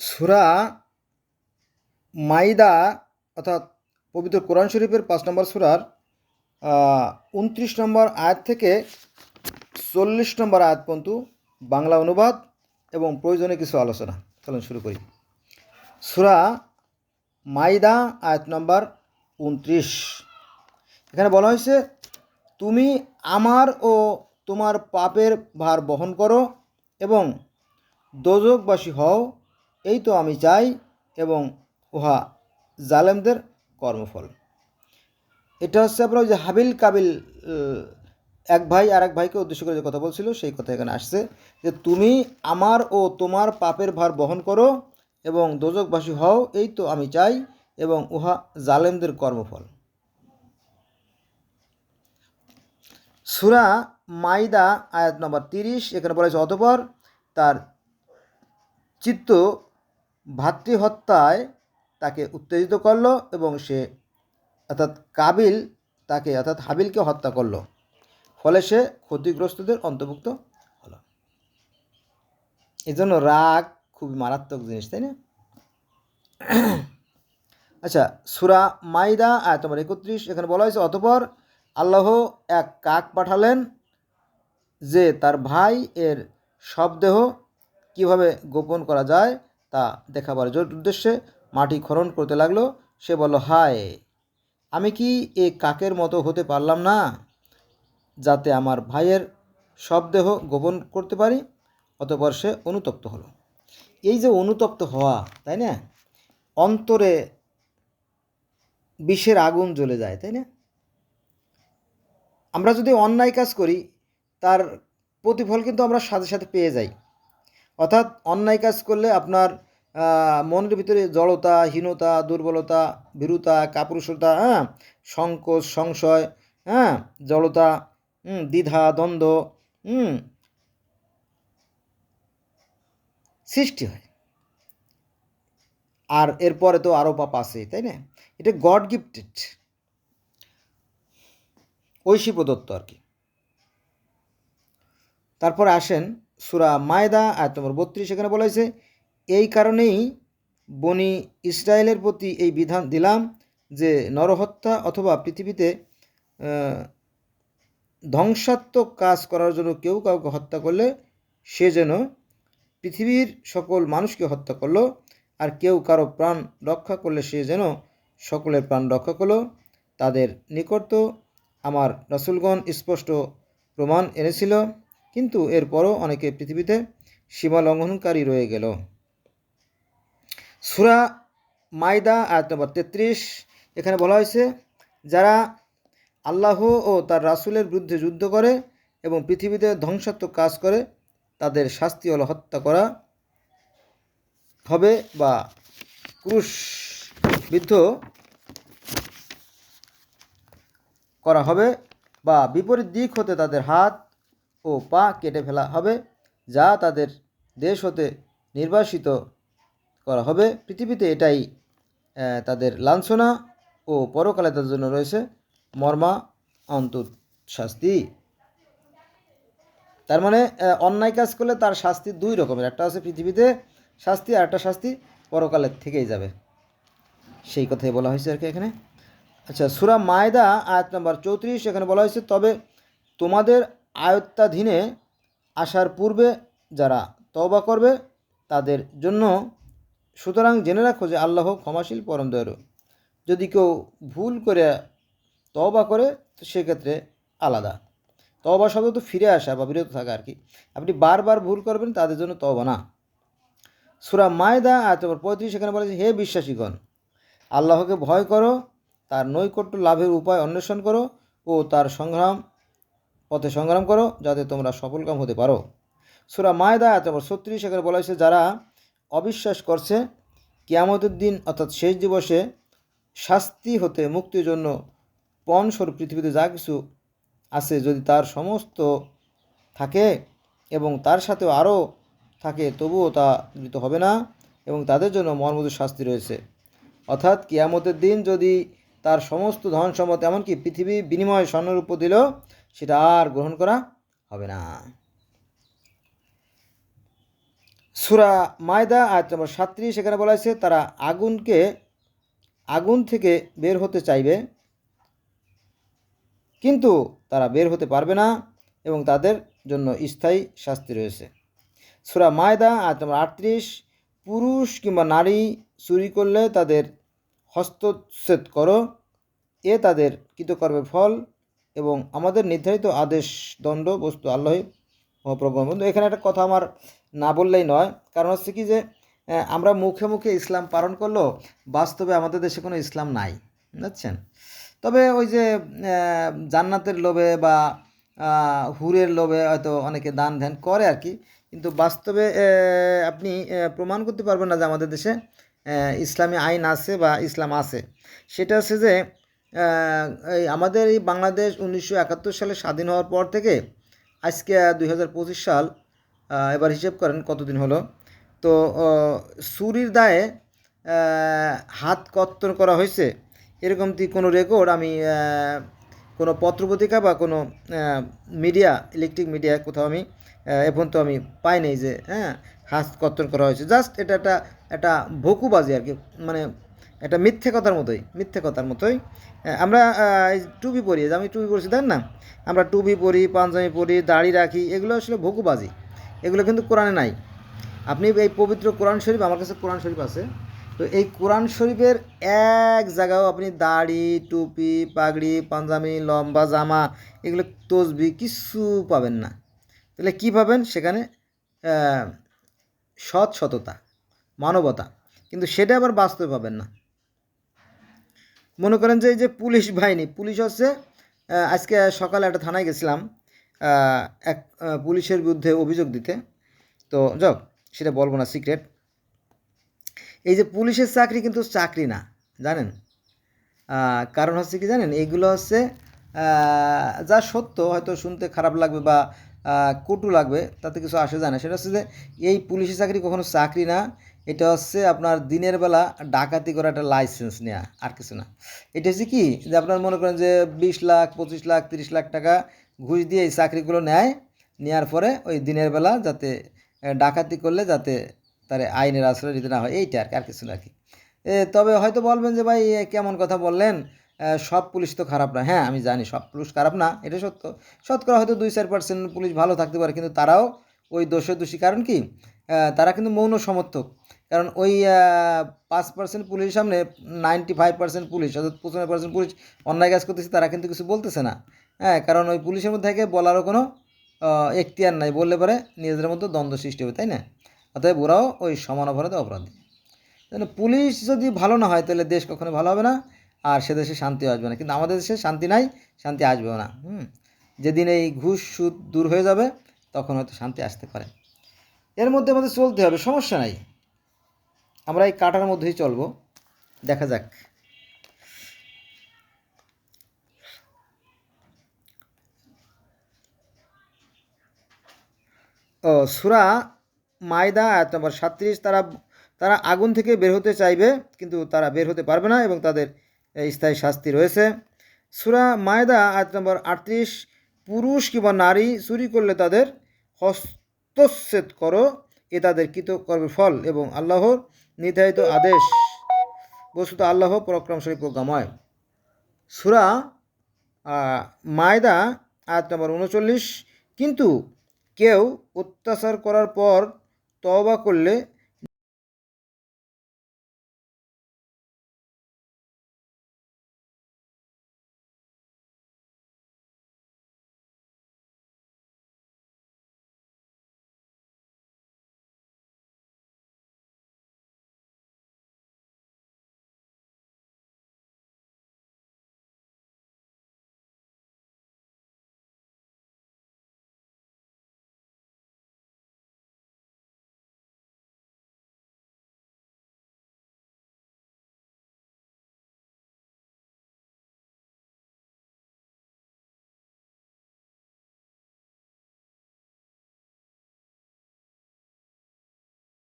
সুরা মাইদা অর্থাৎ পবিত্র কোরআন শরীফের পাঁচ নম্বর সুরার উনত্রিশ নম্বর আয়াত থেকে চল্লিশ নম্বর আয়াত পর্যন্ত বাংলা অনুবাদ এবং প্রয়োজনে কিছু আলোচনা। চলুন শুরু করি। সুরা মাইদা আয়াত নম্বর উনত্রিশ। এখানে বলা হয়েছে, তুমি আমার ও তোমার পাপের ভার বহন করো এবং দোজকবাসী হও এই তো আমি চাই এবং উহা জালেমদের কর্মফল। এটা হচ্ছে আপনার ওই যে হাবিল কাবিল এক ভাই আর এক ভাইকে উদ্দেশ্য করে যে কথা বলছিল, সেই কথা এখানে আসছে যে তুমি আমার ও তোমার পাপের ভার বহন করো এবং দোজকবাসী হও, এই তো আমি চাই এবং উহা জালেমদের কর্মফল। সুরা মাইদা আয়াত নম্বর তিরিশ, এখানে বলা হয়েছে, অতপর তার চিত্ত ভাতৃহত্যায় তাকে উত্তেজিত করল এবং সে অর্থাৎ কাবিল তাকে অর্থাৎ হাবিলকে হত্যা করল। ফলে সে ক্ষতিগ্রস্তদের অন্তর্ভুক্ত হলো। এই জন্য রাগ খুবই মারাত্মক জিনিস, তাই না? আচ্ছা সুরা মাইদা, আয়াত তোমার একত্রিশ, এখানে বলা হয়েছে, অতপর আল্লাহ এক কাক পাঠালেন যে তার ভাই এর শবদেহ কীভাবে গোপন করা যায় তা দেখাবার উদ্দেশ্যে মাটি খনন করতে লাগল। সে বলল, হায়, আমি কি এ কাকের মতো হতে পারলাম না যাতে আমার ভাইয়ের শবদেহ গোপন করতে পারি? অতপর সে অনুতপ্ত হলো। এই যে অনুতপ্ত হওয়া, তাই না? অন্তরে বিষের আগুন জ্বলে যায়, তাই না? আমরা যদি অন্যায় কাজ করি, তার প্রতিফল কিন্তু আমরা সাথে সাথে পেয়ে যাই। অর্থাৎ অন্যায় কাজ করলে আপনার মনের ভিতরে জড়তা, হীনতা, দুর্বলতা, ভীরুতা, কাপুরুষতা হ্যাঁ সংকোচ, সংশয় হ্যাঁ জড়তা দ্বিধা, দ্বন্দ্ব সৃষ্টি হয়। আর এরপরে তো আরও পাপ আছে, তাই না? এটা গড গিফটেড ঐশী প্রদত্ত আর কি। তারপর আসেন সুরা মায়দা, আয়াত নম্বর বত্রিশ এখানে বলা হয়েছে, এই কারণেই বনি ইসরায়েলের প্রতি এই বিধান দিলাম যে নরহত্যা অথবা পৃথিবীতে ধ্বংসাত্মক কাজ করার জন্য কেউ কাউকে হত্যা করলে সে যেন পৃথিবীর সকল মানুষকে হত্যা করল আর কেউ কারও প্রাণ রক্ষা করলে সে যেন সকলের প্রাণ রক্ষা করল, তাদের নিকট তো আমার রসুলগণ স্পষ্ট প্রমাণ এনেছিল। কিন্তু এরপরও অনেকে পৃথিবীতে সীমা লঙ্ঘনকারী রয়ে গেল। সুরা মাইদা আয়াত নম্বর তেত্রিশ, এখানে বলা হয়েছে, যারা আল্লাহ ও তার রাসূলের বিরুদ্ধে যুদ্ধ করে এবং পৃথিবীতে ধ্বংসাত্মক কাজ করে, তাদের শাস্তি হলো হত্যা করা হবে বা ক্রুশবিদ্ধ করা হবে বা বিপরীত দিক হতে তাদের হাত ও পা কেটে ফেলা হবে, যা তাদের দেশ হতে নির্বাসিত করা হবে। পৃথিবীতে এটাই তাদের লাঞ্ছনা ও পরকালে তাদের জন্য রয়েছে মর্মা অন্তর শাস্তি তার মানে অন্যায় কাজ করলে তার শাস্তি দুই রকমের, একটা আছে পৃথিবীতে শাস্তি আর একটা শাস্তি পরকালের থেকেই যাবে। সেই কথাই বলা হয়েছে আর কি এখানে। আচ্ছা সুরা মায়দা, আয়াত নম্বর চৌত্রিশ, এখানে বলা হয়েছে, তবে তোমাদের আয়ত্তাধীনে আসার পূর্বে যারা তওবা করবে তাদের জন্য, সুতরাং জেনে রাখো যে আল্লাহ ক্ষমাশীল পরম দয়ালু যদি কেউ ভুল করে তওবা করে, তো সেক্ষেত্রে আলাদা। তওবা শব্দ তো ফিরে আসা বা বিরত থাকা আর কি। আপনি বারবার ভুল করবেন, তাদের জন্য তওবা না। সুরা মায়দা, আয়াত নম্বর পঁয়ত্রিশ, এখানে বলেছে হে বিশ্বাসীগণ, আল্লাহকে ভয় করো, তার নৈকট্য লাভের উপায় অন্বেষণ করো ও তার সংগ্রাম পথে সংগ্রাম করো যাতে তোমরা সফলকাম হতে পারো। সুরা মায়দা, আয়াত নম্বর ছত্রিশ, এখানে বলা হয়েছে, যারা অবিশ্বাস করছে, কিয়ামতের দিন অর্থাৎ শেষ দিবসে শাস্তি হতে, মুক্তির জন্য পণস্বরূপ পৃথিবীতে যা কিছু আছে, যদি তার সমস্ত থাকে এবং তার সাথেও আরও থাকে, তবুও তা গৃহীত হবে না এবং তাদের জন্য মর্মদের শাস্তি রয়েছে। অর্থাৎ কিয়ামতের দিন যদি তার সমস্ত ধন সম্পদ এমনকি পৃথিবী বিনিময় স্বর্ণরূপ দিল সেটা আর গ্রহণ করা হবে না। সুরা মায়দা, আয়াত নম্বর সাত্রিশ সেখানে বলা হয়েছে, তারা আগুনকে, আগুন থেকে বের হতে চাইবে, কিন্তু তারা বের হতে পারবে না এবং তাদের জন্য স্থায়ী শাস্তি রয়েছে। সুরা মায়দা, আয়াত নম্বর আটত্রিশ, পুরুষ কিংবা নারী চুরি করলে তাদের হস্তচ্ছেদ করো, এ তাদের কৃতকর্মের ফল এবং আমাদের নির্ধারিত আদেশ, দণ্ড, বস্তু আল্লাহ মহাপ্রজ্ঞ বন্ধু, এখানে একটা কথা আমার না বললেই নয়। কারণ হচ্ছে কি যে আমরা মুখে মুখে ইসলাম পালন করলেও বাস্তবে আমাদের দেশে কোনো ইসলাম নাই, বুঝছেন? তবে ওই যে জান্নাতের লোভে বা হুরের লোভে হয়তো অনেকে দান ধ্যান করে আর কি, কিন্তু বাস্তবে আপনি প্রমাণ করতে পারবেন না যে আমাদের দেশে ইসলামী আইন আছে বা ইসলাম আছে। সেটা হচ্ছে যে এই আমাদের এই বাংলাদেশ উনিশশো একাত্তর সালে স্বাধীন হওয়ার পর থেকে আজকে দুই হাজার পঁচিশ সাল এবার হিসেব করেন কতদিন হলো? তো চুরির দায়ে হাত কত্তর করা হয়েছে। এরকম কোনো রেকর্ড আমি কোনো পত্রপত্রিকা বা কোনো মিডিয়া ইলেকট্রিক মিডিয়া কোথাও আমি এখন আমি পাই নাই যে হ্যাঁ হাত কত্তর করা হয়েছে। জাস্ট এটা একটা একটা ভকুবাজি আর কি। মানে এটা মিথ্যে কথার মতোই, মিথ্যে কথার মতোই। আমরা টুপি পরি আমি টুপি পরছি দেন না? আমরা টুপি পরি, পাঞ্জাবি পরি, দাড়ি রাখি, এগুলো আসলে ভকুবাজি এগুলো কিন্তু কোরআনে নাই। আপনি এই পবিত্র কোরআন শরীফ, আমার কাছে কোরআন শরীফ আছে। তো এই কোরআন শরীফের এক জায়গাও আপনি দাড়ি, টুপি, পাগড়ি, পাঞ্জাবি, লম্বা জামা, এগুলো তসবি কিছু পাবেন না। তাহলে কী পাবেন? সেখানে সৎ সততা, মানবতা। কিন্তু সেটা আবার বাস্তবে পাবেন না। মনে করেন যে এই যে পুলিশ বাহিনী, পুলিশ হচ্ছে আজকে সকালে একটা থানায় গেছিলাম এক পুলিশের বিরুদ্ধে অভিযোগ দিতে। তো যাও, সেটা বলব না, সিক্রেট। এই যে পুলিশের চাকরি কিন্তু চাকরি না, জানেন? কারণ হচ্ছে কি জানেন এইগুলো হচ্ছে যা সত্য, হয়তো শুনতে খারাপ লাগবে বা কটু লাগবে, তাতে কিছু আসে যায় না। সেটা হচ্ছে যে এই পুলিশের চাকরি কখনো চাকরি না এটা হচ্ছে আপনার দিনের বেলা ডাকাতি করা একটা লাইসেন্স নেওয়া আর কিছু না। এটা হচ্ছে কি? যে আপনার মনে করেন যে বিশ লাখ, পঁচিশ লাখ, তিরিশ লাখ টাকা ঘুষ দিয়ে এই চাকরিগুলো নেয় নেওয়ার পরে ওই দিনের বেলা যাতে ডাকাতি করলে যাতে তার আইনের আশ্রয় নিতে না হয়, এইটা আর আর কিছু না কি। তবে হয়তো বলবেন যে ভাই কেমন কথা বললেন? সব পুলিশ তো খারাপ না। হ্যাঁ আমি জানি সব পুলিশ খারাপ না, এটা সত্য। শতকরা হয়তো দুই চার পার্সেন্ট পুলিশ ভালো থাকতে পারে, কিন্তু তারাও ওই দোষে দোষী। কারণ কি? তারা কিন্তু মৌন সমর্থক। কারণ ওই পাঁচ পার্সেন্ট পুলিশের সামনে নাইনটি ফাইভ পার্সেন্ট পুলিশ, অর্থাৎ পঁচানব্বই পার্সেন্ট পুলিশ অন্যায় কাজ করতেছে, তারা কিন্তু কিছু বলতেছে না। হ্যাঁ কারণ ওই পুলিশের মধ্যে থেকে বলারও কোনো এখতিয়ার নাই, বললে পরে নিজেদের মধ্যে দ্বন্দ্ব সৃষ্টি হবে, তাই না? অতএব ওরাও ওই সমান অপরাধে অপরাধী। তাহলে পুলিশ যদি ভালো না হয়, তাহলে দেশ কখনো ভালো হবে না, আর সে দেশে শান্তি আসবে না। কিন্তু আমাদের দেশে শান্তি নাই, শান্তি আসবেও না, হুম? যেদিন এই ঘুষ সুদ দূর হয়ে যাবে, তখন হয়তো শান্তি আসতে পারে। এর মধ্যে আমাদের চলতে হবে, সমস্যা নাই। আমরা এই কাটার মধ্যেই চলবো। দেখা যাক। ও, সুরা মায়দা, আয়াত নম্বর সাতত্রিশ। তারা তারা আগুন থেকে বের হতে চাইবে, কিন্তু তারা বের হতে পারবে না এবং তাদের স্থায়ী শাস্তি রয়েছে। সুরা মায়দা, আয়াত নম্বর আটত্রিশ। পুরুষ কিংবা নারী চুরি করলে তাদের হস্তচ্ছেদ করো, এ তাদের কৃতকর্মের ফল এবং আল্লাহর নির্ধারিত আদেশ। বস্তুত আল্লাহ পরাক্রমশালী প্রজ্ঞাময়। সুরা মায়দা, আয়াত নম্বর উনচল্লিশ। কিন্তু কেউ অত্যাচার করার পর তওবা করলে